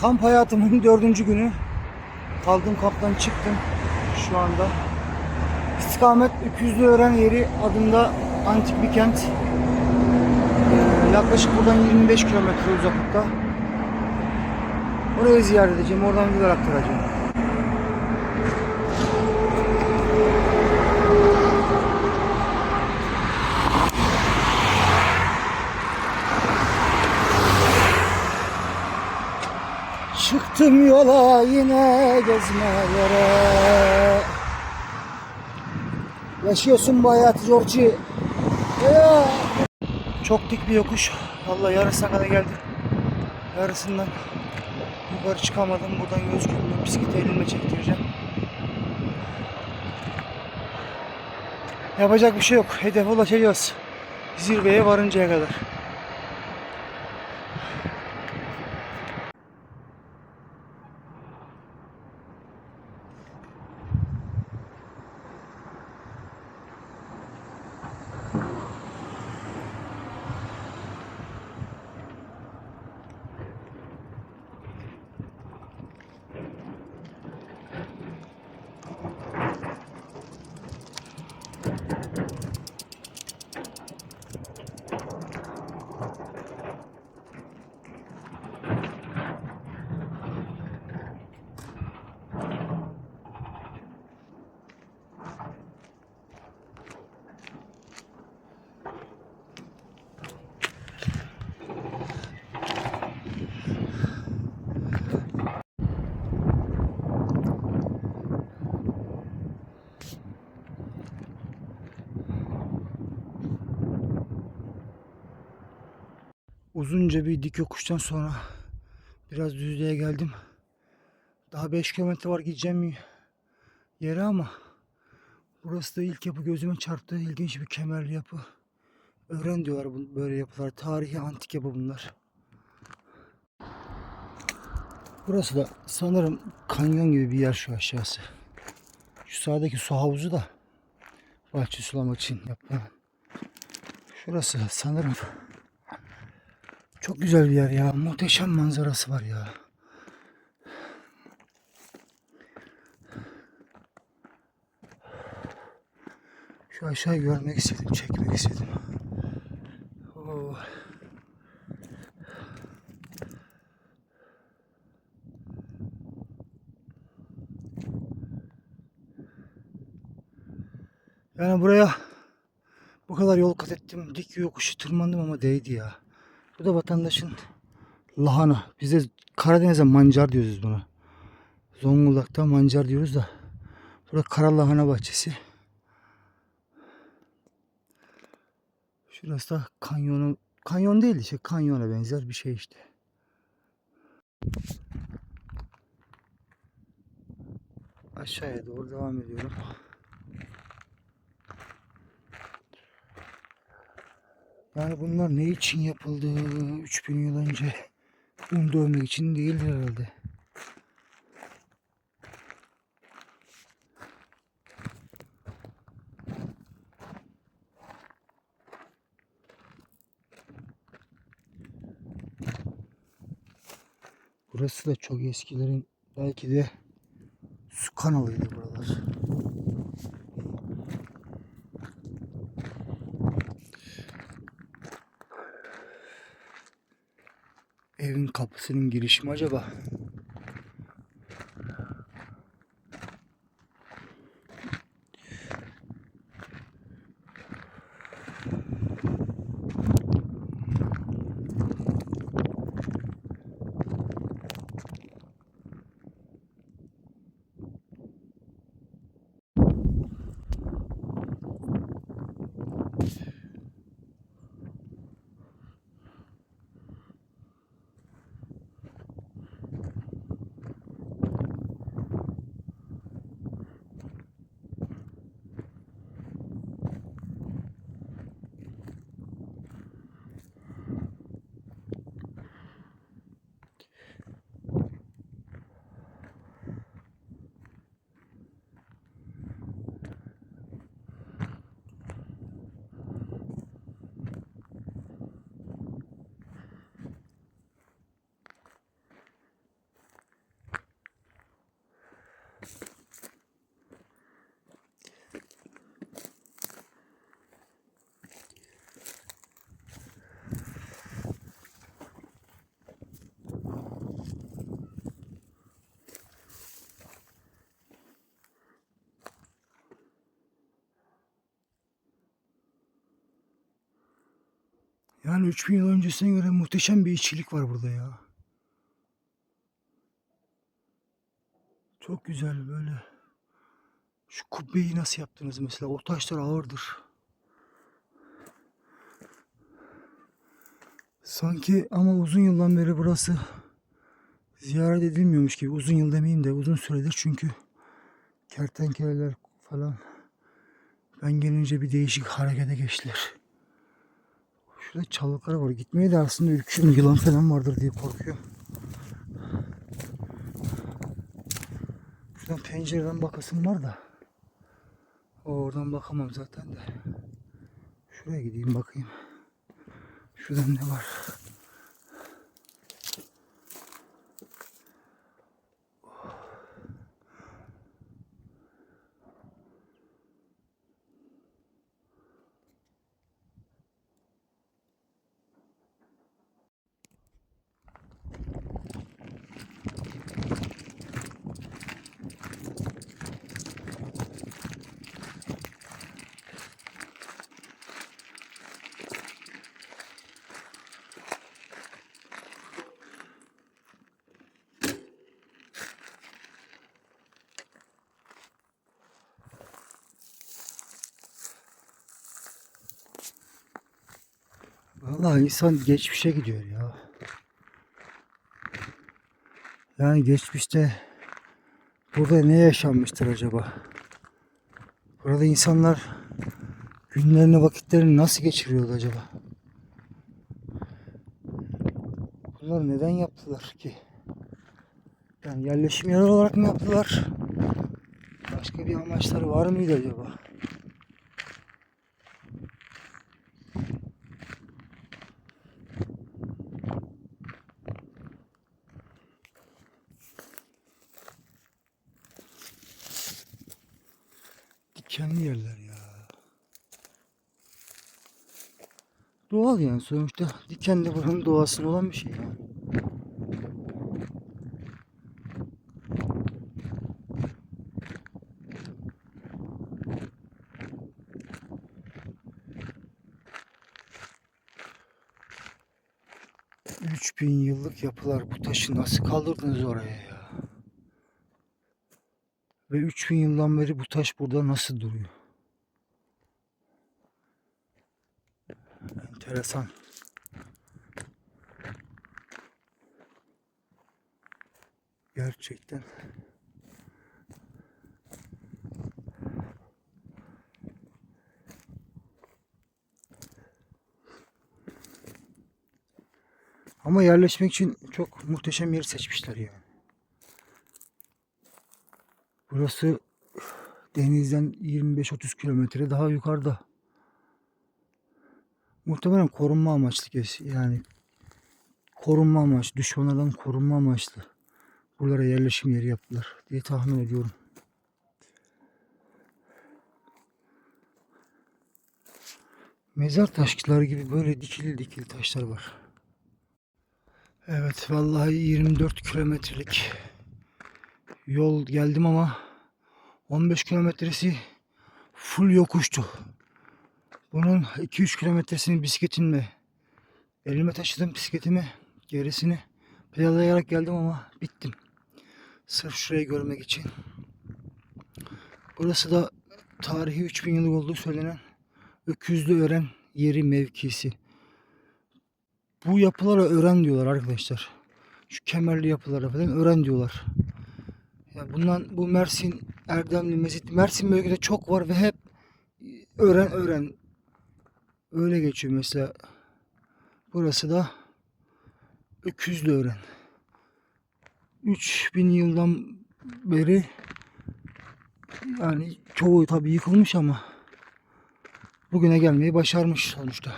Kamp hayatımın dördüncü günü. Kaldığım kamptan çıktım şu anda. İstikamet Öküzlü Öğren yeri adında antik bir kent. Ee, yaklaşık buradan 25 kilometre uzaklıkta. Orayı ziyaret edeceğim. Oradan videolar aktaracağım. Çıktım yola yine gezmelere. Yaşıyorsun bu hayatı Ya. Çok dik bir yokuş. Vallahi yarısına kadar geldim. Yarısından Yukarı çıkamadım. Buradan göz görmüyor Bisikleti elimle çektireceğim. Yapacak bir şey yok. Hedefe ulaşacağız. Zirveye varıncaya kadar Uzunca bir dik yokuştan sonra biraz düzlüğe geldim. Daha 5 kilometre var gideceğim yere ama burası da ilk yapı gözüme çarptı. İlginç bir kemerli yapı. Öğren diyorlar böyle yapılar. Tarihi antik yapı bunlar. Burası da sanırım kanyon gibi bir yer şu aşağısı. Şu sağdaki su havuzu da bahçe sulamak için yapılan. Şurası sanırım çok güzel bir yer ya. Muhteşem manzarası var ya. Şu aşağıyı görmek istedim, çekmek istedim. Oo. Yani buraya bu kadar yol kat ettim. Dik yokuşu tırmandım ama değdi ya. Bu da vatandaşın lahana. Biz de Karadeniz'de mancar diyoruz buna. Zonguldak'ta mancar diyoruz da. Burada kara lahana bahçesi. Şurası da kanyonu. Kanyon değil işte kanyona benzer bir şey işte. Aşağıya doğru devam ediyorum. Yani bunlar ne için yapıldı 3000 yıl önce? Un dövmek için değildir herhalde. Burası da çok eskilerin belki de su kanalıydı buralar. Evin kapısının girişi mi acaba? Yani 3000 yıl öncesine göre muhteşem bir işçilik var burada ya. Çok güzel böyle. Şu kubbeyi nasıl yaptınız mesela? O taşlar ağırdır. Sanki ama uzun yıldan beri burası ziyaret edilmiyormuş gibi. Uzun yıl demeyeyim de uzun süredir çünkü kertenkeleler falan ben gelince bir değişik harekete geçtiler. Şurada çalıklar var. Gitmeye de aslında ürküyorum. Yılan falan vardır diye korkuyorum. Şuradan pencereden bakasım var da. Oradan bakamam zaten de. Şuraya gideyim bakayım. Şuradan ne var? Vallahi insan geçmişe gidiyor ya. Yani geçmişte burada ne yaşanmıştır acaba? Burada insanlar günlerini, vakitlerini nasıl geçiriyordu acaba? Bunları neden yaptılar ki? Yani yerleşim yeri olarak mı yaptılar? Başka bir amaçları var mıydı acaba? Dikenli yerler ya. Doğal yani sonuçta diken de buranın doğasında olan bir şey yani. Bin yıllık yapılar bu taşı nasıl kaldırdınız oraya ya? Ve 3000 yıldan beri bu taş burada nasıl duruyor? Enteresan. Gerçekten. Ama yerleşmek için çok muhteşem yeri seçmişler yani. Burası denizden 25-30 kilometre daha yukarıda. Muhtemelen korunma amaçlı kes yani korunma amaçlı, düşmanlardan korunma amaçlı buralara yerleşim yeri yaptılar diye tahmin ediyorum. Mezar taşları gibi böyle dikili dikili taşlar var. Evet vallahi 24 kilometrelik yol geldim ama 15 kilometresi full yokuştu. Bunun 2-3 kilometresini bisikletimle elime taşıdım bisikletimi gerisini pedalayarak geldim ama bittim. Sırf şurayı görmek için. Burası da tarihi 3000 yıllık olduğu söylenen Öküzlü Ören yeri mevkisi. Bu yapılara ören diyorlar arkadaşlar. Şu kemerli yapılara falan ören diyorlar. Ya bundan bu Mersin, Erdemli, Mezit, Mersin bölgede çok var ve hep öğren öğren. Öyle geçiyor mesela. Burası da Öküzlü öğren. 3000 yıldan beri yani çoğu tabii yıkılmış ama bugüne gelmeyi başarmış sonuçta.